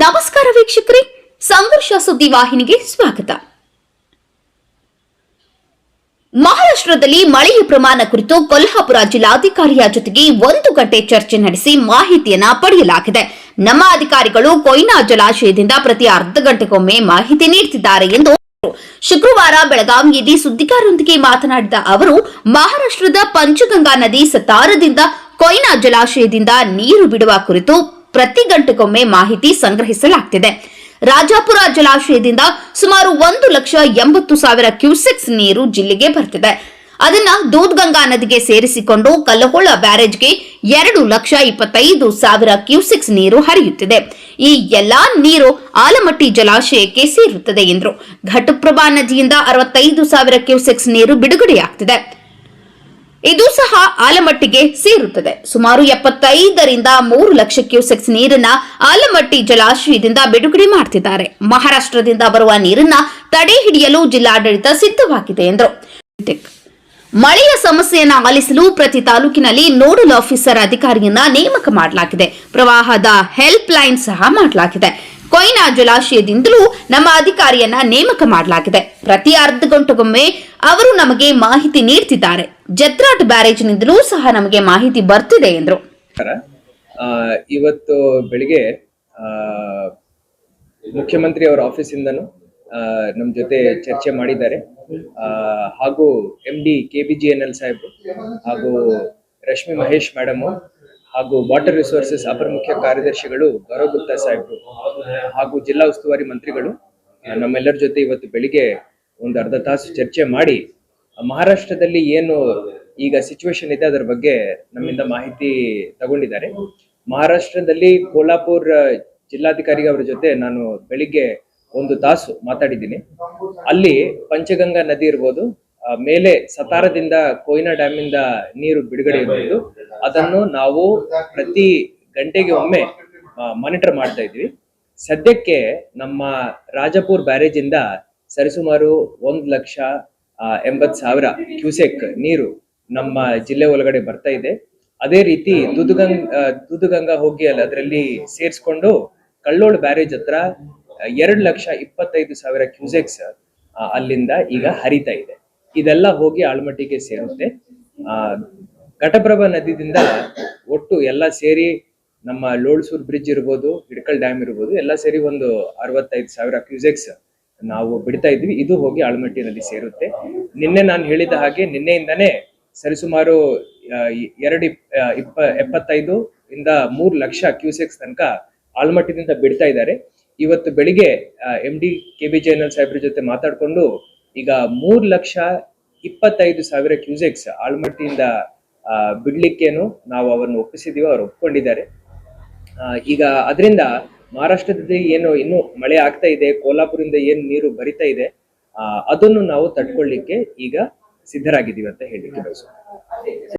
ನಮಸ್ಕಾರ ವೀಕ್ಷಕರೇ, ಸಂಘರ್ಷ ಸುದ್ದಿ ವಾಹಿನಿಗೆ ಸ್ವಾಗತ. ಮಹಾರಾಷ್ಟ್ರದಲ್ಲಿ ಮಳೆಯ ಪ್ರಮಾಣ ಕುರಿತು ಕೊಲ್ಹಾಪುರ ಜಿಲ್ಲಾಧಿಕಾರಿಯ ಜೊತೆಗೆ ಒಂದು ಗಂಟೆ ಚರ್ಚೆ ನಡೆಸಿ ಮಾಹಿತಿಯನ್ನ ಪಡೆಯಲಾಗಿದೆ. ನಮ್ಮ ಅಧಿಕಾರಿಗಳು ಕೊಯ್ನಾ ಜಲಾಶಯದಿಂದ ಪ್ರತಿ ಅರ್ಧ ಗಂಟೆಗೊಮ್ಮೆ ಮಾಹಿತಿ ನೀಡುತ್ತಿದ್ದಾರೆ ಎಂದು ಶುಕ್ರವಾರ ಬೆಳಗಾವಿಯಲ್ಲಿ ಸುದ್ದಿಗಾರರೊಂದಿಗೆ ಮಾತನಾಡಿದ ಅವರು, ಮಹಾರಾಷ್ಟ್ರದ ಪಂಚಗಂಗಾ ನದಿ ಸತಾರದಿಂದ ಕೊಯ್ನಾ ಜಲಾಶಯದಿಂದ ನೀರು ಬಿಡುವ ಕುರಿತು ಪ್ರತಿ ಗಂಟೆಗೊಮ್ಮೆ ಮಾಹಿತಿ ಸಂಗ್ರಹಿಸಲಾಗ್ತಿದೆ. ರಾಜಾಪುರ ಜಲಾಶಯದಿಂದ ಸುಮಾರು ಒಂದು ಲಕ್ಷ ಎಂಬತ್ತು ಸಾವಿರ ಕ್ಯೂಸೆಕ್ಸ್ ನೀರು ಜಿಲ್ಲೆಗೆ ಬರ್ತಿದೆ. ಅದನ್ನ ದೂದ್ಗಂಗಾ ನದಿಗೆ ಸೇರಿಸಿಕೊಂಡು ಕಲ್ಲಹೊಳ ಬ್ಯಾರೇಜ್ಗೆ ಎರಡು ಲಕ್ಷ ಇಪ್ಪತ್ತೈದು ಸಾವಿರ ಕ್ಯೂಸೆಕ್ಸ್ ನೀರು ಹರಿಯುತ್ತಿದೆ. ಈ ಎಲ್ಲಾ ನೀರು ಆಲಮಟ್ಟಿ ಜಲಾಶಯಕ್ಕೆ ಸೇರುತ್ತದೆ ಎಂದರು. ಘಟಪ್ರಭಾ ನದಿಯಿಂದ ಅರವತ್ತೈದು ಸಾವಿರ ಕ್ಯೂಸೆಕ್ಸ್ ನೀರು ಬಿಡುಗಡೆಯಾಗ್ತಿದೆ. ಇದು ಸಹ ಆಲಮಟ್ಟಿಗೆ ಸೇರುತ್ತದೆ. ಸುಮಾರು ಎಪ್ಪತ್ತೈದರಿಂದ ಮೂರು ಲಕ್ಷ ಕ್ಯೂಸೆಕ್ಸ್ ನೀರನ್ನ ಆಲಮಟ್ಟಿ ಜಲಾಶಯದಿಂದ ಬಿಡುಗಡೆ ಮಾಡ್ತಿದ್ದಾರೆ. ಮಹಾರಾಷ್ಟ್ರದಿಂದ ಬರುವ ನೀರನ್ನ ತಡೆ ಹಿಡಿಯಲು ಜಿಲ್ಲಾಡಳಿತ ಸಿದ್ಧವಾಗಿದೆ ಎಂದರು. ಮಳೆಯ ಸಮಸ್ಯೆಯನ್ನ ಆಲಿಸಲು ಪ್ರತಿ ತಾಲೂಕಿನಲ್ಲಿ ನೋಡಲ್ ಆಫೀಸರ್ ಅಧಿಕಾರಿಯನ್ನ ನೇಮಕ ಮಾಡಲಾಗಿದೆ. ಪ್ರವಾಹದ ಹೆಲ್ಪ್ ಲೈನ್ ಸಹ ಮಾಡಲಾಗಿದೆ. ಕೊಯ್ನಾ ಜಲಾಶಯದಿಂದಲೂ ನಮ್ಮ ಅಧಿಕಾರಿಯನ್ನ ನೇಮಕ ಮಾಡಲಾಗಿದೆ. ಪ್ರತಿ ಅರ್ಧ ಗಂಟೆಗೊಮ್ಮೆ ಅವರು ನಮಗೆ ಮಾಹಿತಿ ನೀಡ್ತಿದ್ದಾರೆ. ಜತ್ರಾಟ್ ಬ್ಯಾರೇಜ್ನಿಂದಲೂ ಸಹ ನಮಗೆ ಮಾಹಿತಿ ಬರ್ತಿದೆ ಎಂದರು. ಇವತ್ತು ಬೆಳಿಗ್ಗೆ ಮುಖ್ಯಮಂತ್ರಿ ಅವರ ಆಫೀಸಿಂದನೂ ನಮ್ಮ ನಮ್ ಜೊತೆ ಚರ್ಚೆ ಮಾಡಿದ್ದಾರೆ. ಹಾಗೂ M D K B J N L Saheb ಹಾಗೂ ರಶ್ಮಿ ಮಹೇಶ್ ಮೇಡಮ್ ಹಾಗೂ ವಾಟರ್ ರಿಸೋರ್ಸಸ್ ಅಪರ ಮುಖ್ಯ ಕಾರ್ಯದರ್ಶಿಗಳು ಗೌರವ್ ಗುಪ್ತಾ ಹಾಗೂ ಜಿಲ್ಲಾ ಉಸ್ತುವಾರಿ ಮಂತ್ರಿಗಳು ನಮ್ಮೆಲ್ಲರ ಜೊತೆ ಇವತ್ತು ಬೆಳಿಗ್ಗೆ ಒಂದು ಅರ್ಧ ತಾಸು ಚರ್ಚೆ ಮಾಡಿ ಮಹಾರಾಷ್ಟ್ರದಲ್ಲಿ ಏನು ಈಗ ಸಿಚುವೇಶನ್ ಇದೆ ಅದರ ಬಗ್ಗೆ ನಮ್ಮಿಂದ ಮಾಹಿತಿ ತಗೊಂಡಿದ್ದಾರೆ. ಮಹಾರಾಷ್ಟ್ರದಲ್ಲಿ ಕೋಲ್ಹಾಪುರ್ ಜಿಲ್ಲಾಧಿಕಾರಿ ಅವರ ಜೊತೆ ನಾನು ಬೆಳಿಗ್ಗೆ ಒಂದು ತಾಸು ಮಾತಾಡಿದ್ದೀನಿ. ಅಲ್ಲಿ ಪಂಚಗಂಗಾ ನದಿ ಇರ್ಬೋದು ಮೇಲೆ ಸತಾರದಿಂದ ಕೊಯ್ನಾ ಡ್ಯಾಮ್ ಇಂದ ನೀರು ಬಿಡುಗಡೆ ಇರಬಹುದು ಅದನ್ನು ನಾವು ಪ್ರತಿ ಗಂಟೆಗೆ ಒಮ್ಮೆ ಮಾನಿಟರ್ ಮಾಡ್ತಾ ಇದ್ವಿ ಸದ್ಯಕ್ಕೆ ನಮ್ಮ ರಾಜಪುರ್ ಬ್ಯಾರೇಜ್ ಇಂದ ಸರಿಸುಮಾರು ಒಂದ್ ಲಕ್ಷ ಎಂಬತ್ ಸಾವಿರ ಕ್ಯೂಸೆಕ್ ನೀರು ನಮ್ಮ ಜಿಲ್ಲೆ ಒಳಗಡೆ ಬರ್ತಾ ಇದೆ. ಅದೇ ರೀತಿ ದುದುಗಂಗ್ ದುದುಗಂಗಾ ಹೋಗಿ ಅಲ್ಲಿ ಅದರಲ್ಲಿ ಸೇರಿಸ್ಕೊಂಡು ಕಳ್ಳೋಳ್ ಬ್ಯಾರೇಜ್ ಹತ್ರ ಎರಡು ಲಕ್ಷ ಇಪ್ಪತ್ತೈದು ಸಾವಿರ ಕ್ಯೂಸೆಕ್ಸ್ ಅಲ್ಲಿಂದ ಈಗ ಹರಿತಾ ಇದೆ. ಇದೆಲ್ಲ ಹೋಗಿ ಆಳ್ಮಟ್ಟಿಗೆ ಸೇರುತ್ತೆ. ಆ, ಘಟಪ್ರಭಾ ನದಿದಿಂದ ಒಟ್ಟು ಎಲ್ಲ ಸೇರಿ ನಮ್ಮ ಲೋಳ್ಸೂರ್ ಬ್ರಿಡ್ಜ್ ಇರ್ಬೋದು, ಹಿಡ್ಕಲ್ ಡ್ಯಾಮ್ ಇರ್ಬೋದು, ಎಲ್ಲ ಸೇರಿ ಒಂದು ಅರವತ್ತೈದು ಸಾವಿರ ಕ್ಯೂಸೆಕ್ಸ್ ನಾವು ಬಿಡ್ತಾ ಇದ್ವಿ. ಇದು ಹೋಗಿ ಆಳ್ಮಟ್ಟಿ ನದಿ ಸೇರುತ್ತೆ. ನಿನ್ನೆ ನಾನು ಹೇಳಿದ ಹಾಗೆ ನಿನ್ನೆಯಿಂದನೇ ಸರಿಸುಮಾರು ಎರಡು ಇಪ್ಪ, ಎಪ್ಪತ್ತೈದು ಇಂದ ಮೂರು ಲಕ್ಷ ಕ್ಯೂಸೆಕ್ಸ್ ತನಕ ಆಳ್ಮಟ್ಟಿದಿಂದ ಬಿಡ್ತಾ ಇದ್ದಾರೆ. ಇವತ್ತು ಬೆಳಿಗ್ಗೆ M D K B J N L ಸಾಹೇಬ್ರ ಜೊತೆ ಮಾತಾಡ್ಕೊಂಡು ಈಗ ಮೂರ್ ಲಕ್ಷ ಇಪ್ಪತ್ತೈದು ಸಾವಿರ ಕ್ಯೂಸೆಕ್ಸ್ ಆಳ್ಮಟ್ಟಿಯಿಂದ ಬಿಡ್ಲಿಕ್ಕೇನು ನಾವು ಅವರನ್ನು ಒಪ್ಪಿಸಿದೀವಿ ಅವ್ರು ಒಪ್ಕೊಂಡಿದ್ದಾರೆ. ಈಗ ಅದರಿಂದ ಮಹಾರಾಷ್ಟ್ರದಲ್ಲಿ ಏನು ಇನ್ನು ಮಳೆ ಆಗ್ತಾ ಇದೆ ಕೋಲಾಪುರದಿಂದ ಏನು ನೀರು ಬರಿತಾ ಇದೆ ಅದನ್ನು ನಾವು ತಡ್ಕೊಳ್ಳಿಕ್ಕೆ ಈಗ ಸಿದ್ಧರಾಗಿದ್ದೀವಿ ಅಂತ ಹೇಳಿ